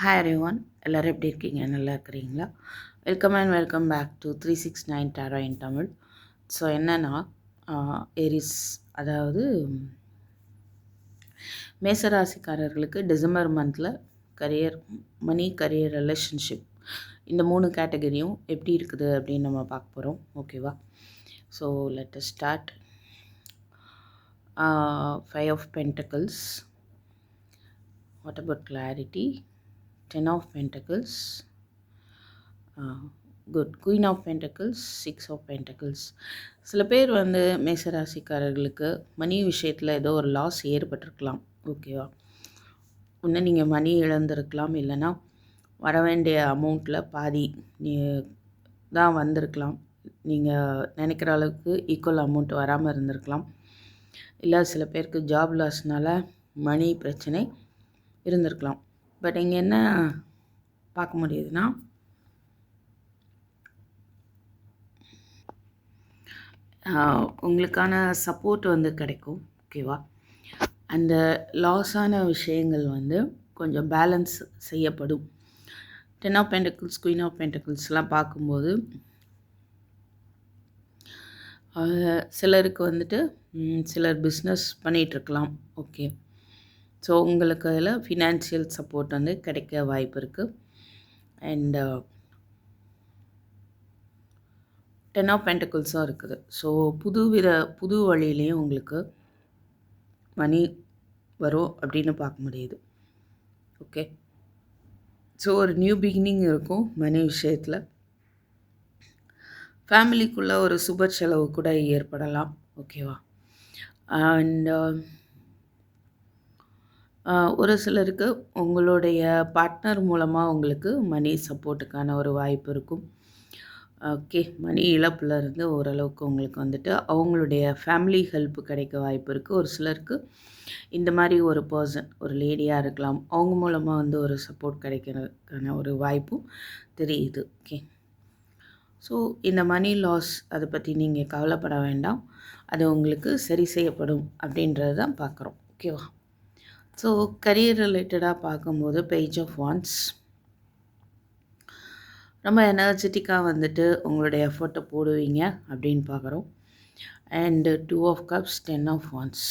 Hi every one எல்லோரும் எப்படி இருக்கீங்க? நல்லா இருக்கிறீங்களா? Welcome and welcome back to three six nine tarot in Tamil so என்னென்னா ஏரிஸ் அதாவது மேசராசிக்காரர்களுக்கு டிசம்பர் மந்தில் கரியர் மணி கரியர் ரிலேஷன்ஷிப் இந்த மூணு கேட்டகரியும் எப்படி இருக்குது அப்படின்னு நம்ம பார்க்க போகிறோம் ஓகேவா so let start five of pentacles what about clarity ten of pentacles good queen of pentacles six of pentacles சில பேர் வந்து மேசராசிக்காரர்களுக்கு மணி விஷயத்தில் ஏதோ ஒரு லாஸ் ஏற்பட்டிருக்கலாம். ஓகேவா ஒன்று நீங்கள் மணி இழந்திருக்கலாம். இல்லைன்னா வர வேண்டிய அமௌண்ட்டில் பாதி நீ தான் வந்திருக்கலாம். நீங்கள் நினைக்கிற அளவுக்கு ஈக்குவல் அமௌண்ட் வராமல் இருந்திருக்கலாம். இல்லை சில பேருக்கு ஜாப் லாஸ்னால் மணி பிரச்சனை இருந்திருக்கலாம். பட் இங்கே என்ன பார்க்க முடியுதுன்னா உங்களுக்கான சப்போர்ட் வந்து கிடைக்கும் ஓகேவா அந்த லாஸான விஷயங்கள் வந்து கொஞ்சம் பேலன்ஸ் செய்யப்படும். Ten of pentacles queen of பென்டக்கிள்ஸ்லாம் பார்க்கும்போது சிலருக்கு வந்துட்டு சிலர் பிஸ்னஸ் பண்ணிகிட்ருக்கலாம் ஓகே ஸோ உங்களுக்கு அதில் ஃபினான்ஷியல் சப்போர்ட் வந்து கிடைக்க வாய்ப்பு uh, இருக்குது அண்டு டென் ஆஃப் பென்டக்கிள்ஸும் இருக்குது. ஸோ புது வித புது வழியிலையும் உங்களுக்கு மணி வரும் அப்படின்னு பார்க்க முடியுது. ஓகே ஸோ ஒரு நியூ பிகினிங் இருக்கும் மணி விஷயத்தில். ஃபேமிலிக்குள்ளே ஒரு சுப செலவு கூட ஏற்படலாம். ஓகேவா அண்ட் ஒரு சிலருக்கு உங்களுடைய பார்ட்னர் மூலமாக உங்களுக்கு மணி சப்போர்ட்டுக்கான ஒரு வாய்ப்பு இருக்கும். ஓகே மணி இழப்புலேருந்து ஓரளவுக்கு உங்களுக்கு வந்துட்டு அவங்களுடைய ஃபேமிலி ஹெல்ப் கிடைக்க வாய்ப்பு இருக்குது ஒரு சிலருக்கு இந்த மாதிரி ஒரு பர்சன் ஒரு லேடியாக இருக்கலாம். அவங்க மூலமாக வந்து ஒரு சப்போர்ட் கிடைக்கிறதுக்கான ஒரு வாய்ப்பும் தெரியுது. ஓகே. ஸோ இந்த மணி லாஸ் அதை பற்றி நீங்கள் கவலைப்பட வேண்டாம். அது உங்களுக்கு சரி செய்யப்படும் அப்படின்றது தான் பார்க்குறோம் ஓகேவா? ஸோ கரியர் ரிலேட்டடாக பார்க்கும்போது பேஜ் ஆஃப் வான்ஸ் ரொம்ப எனர்ஜெட்டிக்காக வந்துட்டு உங்களுடைய எஃபர்ட்டை போடுவீங்க அப்படின்னு பார்க்குறோம். And two of cups ten of wands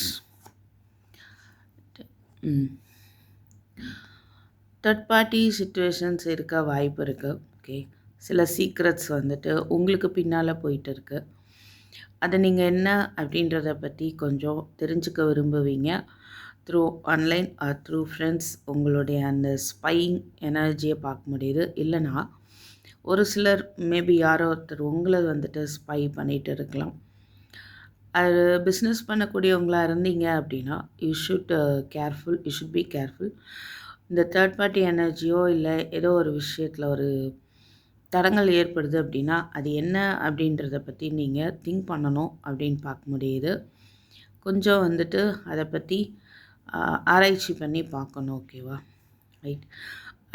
third party situations இருக்க வாய்ப்பு இருக்குது ஓகே சில சீக்ரெட்ஸ் வந்துட்டு உங்களுக்கு பின்னால் போயிட்டு இருக்குது அதை நீங்கள் என்ன அப்படின்றத பற்றி கொஞ்சம் தெரிஞ்சுக்க விரும்புவீங்க. Through online or through friends உங்களுடைய அந்த ஸ்பைங் எனர்ஜியை பார்க்க முடியுது. இல்லைனா ஒரு சிலர் மேபி யாரோ ஒருத்தர் உங்களை வந்துட்டு ஸ்பை பண்ணிகிட்டு இருக்கலாம். அது பிஸ்னஸ் பண்ணக்கூடியவங்களாக இருந்தீங்க அப்படின்னா you should careful you should be careful இந்த தேர்ட் பார்ட்டி எனர்ஜியோ இல்லை ஏதோ ஒரு விஷயத்தில் ஒரு தடங்கள் ஏற்படுது அப்படின்னா அது என்ன அப்படின்றத பற்றி நீங்கள் திங்க் பண்ணணும் அப்படின்னு பார்க்க முடியுது. கொஞ்சம் வந்துட்டு அதை பற்றி ஆராய்ச்சி பண்ணி பார்க்கணும் ஓகேவா? ரைட்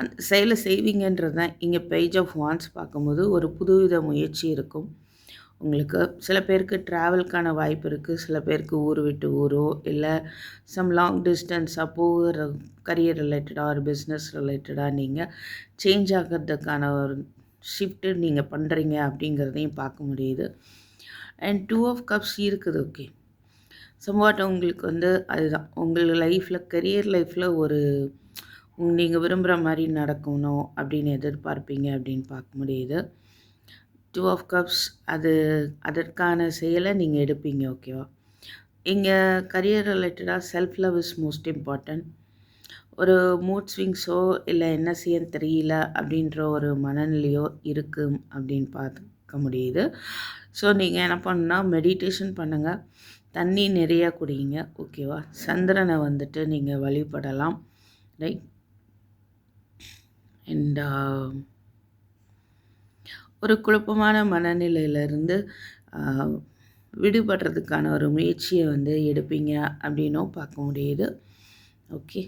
அந்த செயலை செய்வீங்கன்றது தான். இங்கே பேஜ் ஆஃப் வான்ஸ் பார்க்கும்போது ஒரு புதுவித முயற்சி இருக்கும். உங்களுக்கு சில பேருக்கு ட்ராவல்க்கான வாய்ப்பு இருக்குது சில பேருக்கு ஊர் விட்டு ஊரோ இல்லை சம் லாங் டிஸ்டன்ஸாக போகிற கரியர் ரிலேட்டடாக ஒரு பிஸ்னஸ் ரிலேட்டடாக நீங்கள் சேஞ்ச் ஆகிறதுக்கான ஒரு ஷிஃப்ட்டு நீங்கள் பண்ணுறீங்க அப்படிங்கிறதையும் பார்க்க முடியுது. அண்ட் டூ ஆஃப் கப்ஸ் இருக்குது ஓகே சம்வாட் உங்களுக்கு வந்து அதுதான். உங்கள் லைஃப்பில் கரியர் லைஃப்பில் ஒரு நீங்கள் விரும்புகிற மாதிரி நடக்கணும் அப்படின்னு எதிர்பார்ப்பீங்க அப்படின்னு பார்க்க முடியுது. டூ ஆஃப் கப்ஸ் அது அதற்கான செயலை நீங்கள் எடுப்பீங்க ஓகேவா இங்கே கரியர் ரிலேட்டடாக self love is most important ஒரு மூட் ஸ்விங்ஸோ இல்லை என்ன செய்ய தெரியல அப்படின்ற ஒரு மனநிலையோ இருக்குது அப்படின்னு பார்க்க முடியுது. ஸோ நீங்கள் என்ன பண்ணுன்னா மெடிடேஷன் பண்ணுங்கள் தண்ணி நிறையா குடிங்க ஓகேவா? சந்திரனை வந்துட்டு நீங்கள் வழிபடலாம். ரைட் அண்ட் um, ஒரு குழப்பமான மனநிலையிலேருந்து விடுபடுறதுக்கான ஒரு முயற்சியை வந்து எடுப்பீங்க அப்படின்னும் பார்க்க முடியுது. ஓகே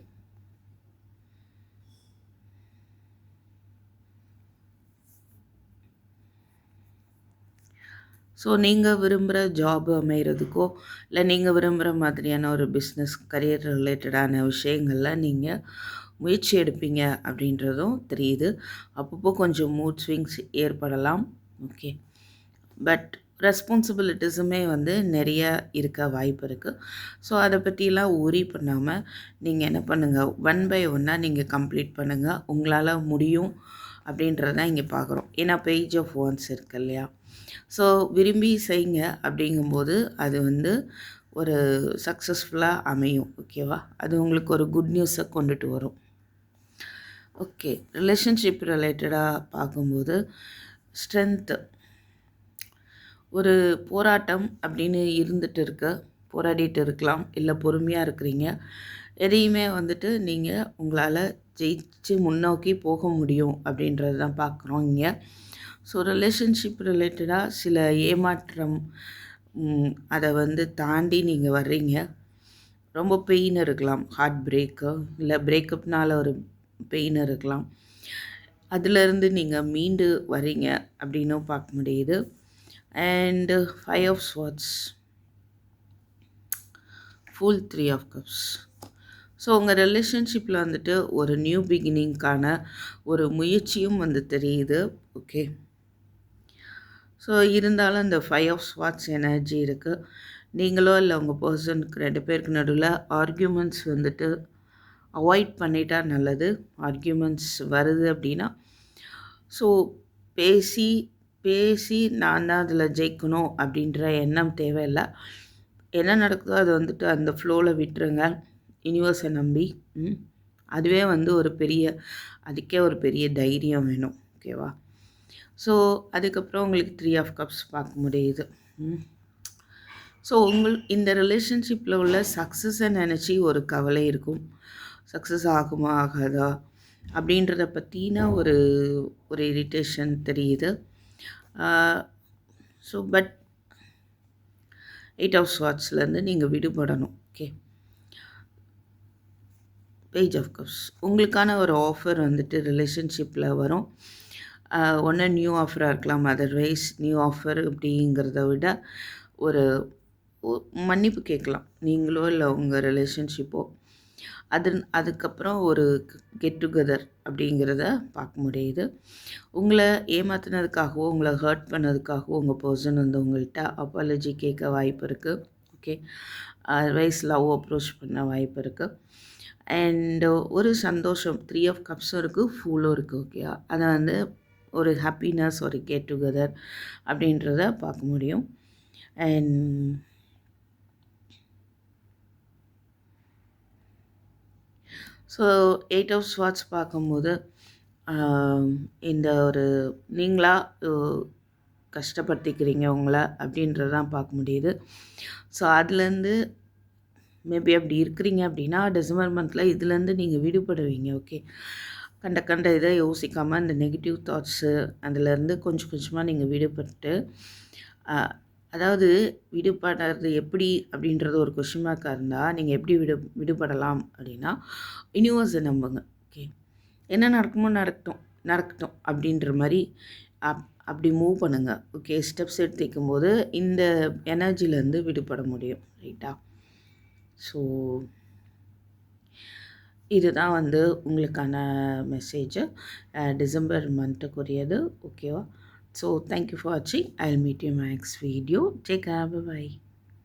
ஸோ நீங்கள் விரும்புகிற ஜாப் அமைகிறதுக்கோ இல்லை நீங்கள் விரும்புகிற மாதிரியான ஒரு பிஸ்னஸ் கரியர் ரிலேட்டடான விஷயங்களில் நீங்கள் முயற்சி எடுப்பீங்க அப்படின்றதும் தெரியுது. அப்பப்போ கொஞ்சம் மூட் ஸ்விங்ஸ் ஏற்படலாம். ஓகே பட் ரெஸ்பான்சிபிலிட்டிஸுமே வந்து நிறைய இருக்க வாய்ப்பு இருக்குது ஸோ அதை பற்றிலாம் உரி பண்ணாமல் நீங்கள் என்ன பண்ணுங்கள் ஒன் பை ஒன்னாக நீங்கள் கம்ப்ளீட் பண்ணுங்கள் உங்களால் முடியும். அப்படின்றதான் இங்கே பார்க்குறோம் ஏன்னா பேஜ் ஆஃப் ஒன்ஸ் இருக்கு இல்லையா? ஸோ விரும்பி செய்யுங்க அப்படிங்கும்போது அது வந்து ஒரு சக்ஸஸ்ஃபுல்லாக அமையும். ஓகேவா அது உங்களுக்கு ஒரு குட் நியூஸை கொண்டுட்டு வரும். ஓகே ரிலேஷன்ஷிப் ரிலேட்டடாக பார்க்கும்போது ஸ்ட்ரென்த்து ஒரு போராட்டம் அப்படின்னு இருந்துகிட்டு இருக்க போராடிட்டு இருக்கலாம். இல்லை பொறுமையாக இருக்கிறீங்க. எதையுமே வந்துட்டு நீங்கள் உங்களால் ஜெயிச்சு முன்னோக்கி போக முடியும் அப்படின்றது தான் பார்க்குறோம் இங்கே. ஸோ ரிலேஷன்ஷிப் ரிலேட்டடாக சில ஏமாற்றம் அதை வந்து தாண்டி நீங்கள் வர்றீங்க. ரொம்ப பெயின் இருக்கலாம். ஹார்ட் பிரேக்கு இல்லை பிரேக்கப்னால் ஒரு பெயின் இருக்கலாம். அதிலிருந்து நீங்கள் மீண்டு வரீங்க அப்படின்னும் பார்க்க முடியுது. And five of swords full three of cups so உங்கள் ரிலேஷன்ஷிப்பில் வந்துட்டு ஒரு நியூ பிகினிங்க்கான ஒரு முயற்சியும் வந்து தெரியுது. ஓகே ஸோ இருந்தாலும் இந்த ஃபைவ் ஆஃப் ஸ்வாட்ஸ் எனர்ஜி இருக்குது நீங்களோ இல்லை உங்கள் பர்சனுக்கு ரெண்டு பேருக்கு நடுவில் ஆர்கியூமெண்ட்ஸ் வந்துட்டு அவாய்ட் பண்ணிட்டா நல்லது. ஆர்கியூமெண்ட்ஸ் வருது அப்படின்னா ஸோ பேசி பேசி நான் தான் அதில் ஜெயிக்கணும் அப்படின்ற எண்ணம் தேவையில்லை. என்ன நடக்குதோ அது வந்துட்டு அந்த ஃப்ளோவில் விட்டுருங்க. யூனிவர்ஸை நம்பி அதுவே வந்து ஒரு பெரிய அதுக்கே ஒரு பெரிய தைரியம் வேணும் ஓகேவா ஸோ அதுக்கப்புறம் உங்களுக்கு த்ரீ ஆஃப் கப்ஸ் பார்க்க முடியுது ஸோ உங்கள் இந்த ரிலேஷன்ஷிப்பில் உள்ள சக்ஸஸை நினச்சி ஒரு கவலை இருக்கும். சக்ஸஸ் ஆகுமா ஆகாதா? அப்படின்றத பற்றின ஒரு ஒரு இரிட்டேஷன் தெரியுது. ஸோ பட் எயிட் ஆஃப் ஸ்வாட்ஸ்லேருந்து நீங்கள் விடுபடணும் ஓகே பேஜ் ஆஃப் கப்ஸ் உங்களுக்கான ஒரு ஆஃபர் வந்துட்டு ரிலேஷன்ஷிப்பில் வரும். ஒன்று நியூ ஆஃபராக இருக்கலாம். அதர்வைஸ் நியூ ஆஃபர் அப்படிங்கிறத விட ஒரு மன்னிப்பு கேட்கலாம். நீங்களோ இல்லை உங்கள் ரிலேஷன்ஷிப்போ அது அதுக்கப்புறம் ஒரு கெட் டுகெதர் அப்படிங்கிறத பார்க்க முடியுது. உங்களை ஏமாத்தினதுக்காகவோ உங்களை ஹர்ட் பண்ணதுக்காகவோ உங்கள் பர்சன் வந்து உங்கள்கிட்ட அப்பாலஜி கேட்க வாய்ப்பு இருக்குது ஓகே அதர்வைஸ் லவ் அப்ரோச் பண்ண வாய்ப்பு இருக்குது அண்டு ஒரு சந்தோஷம். த்ரீ ஆஃப் கப்ஸும் இருக்குது ஃபூலும் இருக்குது ஓகேயா அதை வந்து ஒரு ஹாப்பினஸ் ஒரு கெட் டுகெதர் அப்படின்றத பார்க்க முடியும். And so eight of swords பார்க்கும்போது இந்த ஒரு நீங்களாக கஷ்டப்படுத்திக்கிறீங்க உங்களை அப்படின்றதான் பார்க்க முடியுது. ஸோ அதுலேருந்து மேபி அப்படி இருக்கிறீங்க அப்படின்னா டிசம்பர் மந்தில் இதுலேருந்து நீங்கள் விடுபடுவீங்க ஓகே கண்ட கண்ட இதை யோசிக்காமல் இந்த நெகட்டிவ் தாட்ஸு அதிலேருந்து கொஞ்சம் கொஞ்சமாக நீங்கள் விடுபட்டு அதாவது விடுபடுறது எப்படி அப்படின்றது ஒரு கொஷின் மார்க்காக இருந்தால் நீங்கள் எப்படி விடு விடுபடலாம் அப்படின்னா யூனிவர்ஸை நம்புங்க ஓகே என்ன நடக்குமோ நடக்கட்டும் நடக்கட்டும் அப்படின்ற மாதிரி அப் அப்படி மூவ் பண்ணுங்கள் ஓகே ஸ்டெப்ஸ் எடுத்துக்கும் போது இந்த எனர்ஜிலேருந்து விடுபட முடியும் ரைட்டா ஸோ இதுதான் வந்து உங்களுக்கான மெசேஜு டிசம்பர் மந்த்துக்குரியது ஓகேவா ஸோ தேங்க்யூ ஃபார் வாட்சிங் I will meet you next video take care bye